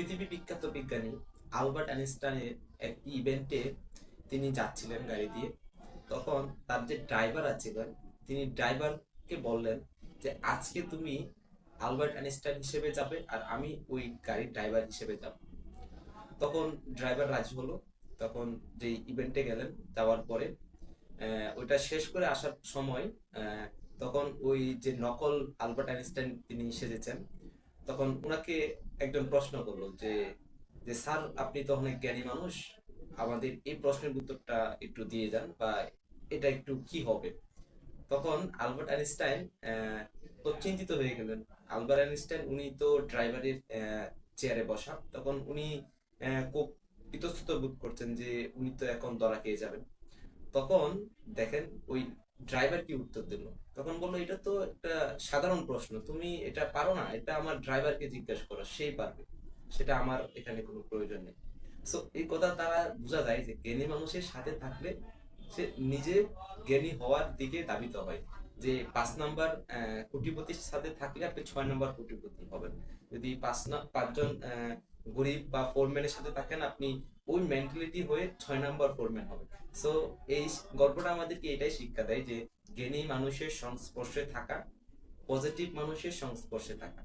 পৃথিবী বিখ্যাত বিজ্ঞানী আলবার্ট আইনস্টাইনের একটি ইভেন্টে তিনি যাচ্ছিলেন গাড়ি দিয়ে। তখন তার যে ড্রাইভার ছিলেন তিনি ড্রাইভারকে বললেন যে, আজকে তুমি আলবার্ট আইনস্টাইন হিসেবে যাবে আর আমি ওই গাড়ির ড্রাইভার হিসেবে যাব। তখন ড্রাইভার রাজি হলো। তখন যে ইভেন্টে গেলেন, যাওয়ার পরে ওইটা শেষ করে আসার সময় তখন ওই যে নকল আলবার্ট আইনস্টাইন তিনি সেজেছেন তখন ওনাকে একজন প্রশ্ন করল যে যে স্যার, আপনি তো অনেক জ্ঞানী মানুষ, আমাদের এই প্রশ্নের উত্তরটা একটু দিয়ে যান বা এটা একটু কি হবে? তখন আলবার্ট আইনস্টাইন তো চিন্তিত হয়ে গেলেন। আলবার্ট আইনস্টাইন উনি তো ড্রাইভারের চেয়ারে বসা। তখন উনি খুব ইতস্তত বোধ করছেন যে উনি তো এখন ধরা খেয়ে যাবেন। তখন দেখেন ওই ড্রাইভার কি উত্তর দিল? তখন বলল, এটা তো একটা সাধারণ প্রশ্ন। তুমি এটা পারো না, এটা আমার ড্রাইভারকে জিজ্ঞাসা করো, সেই পারবে। সেটা আমার এখানে কোনো প্রয়োজন নেই। তো এই কথা তারা বোঝা যায় যে জ্ঞানী মানুষের সাথে থাকলে সে নিজে জ্ঞানী হওয়ার দিকে ধাবিত হয় যে পাঁচ নাম্বার কোটিপতির সাথে থাকলে আপনি ছয় নাম্বার কোটিপতি হবেন। যদি পাঁচ পাঁচজন গরিব বা ফোরম্যানের সাথে থাকেন, আপনি ওই মেন্টালিটি হয়ে ছয় নাম্বার ফোরম্যান হবে সো এই গল্পটা আমাদেরকে এটাই শিক্ষা দেয় যে জ্ঞানী মানুষের সংস্পর্শে থাকা পজিটিভ মানুষের সংস্পর্শে থাকা।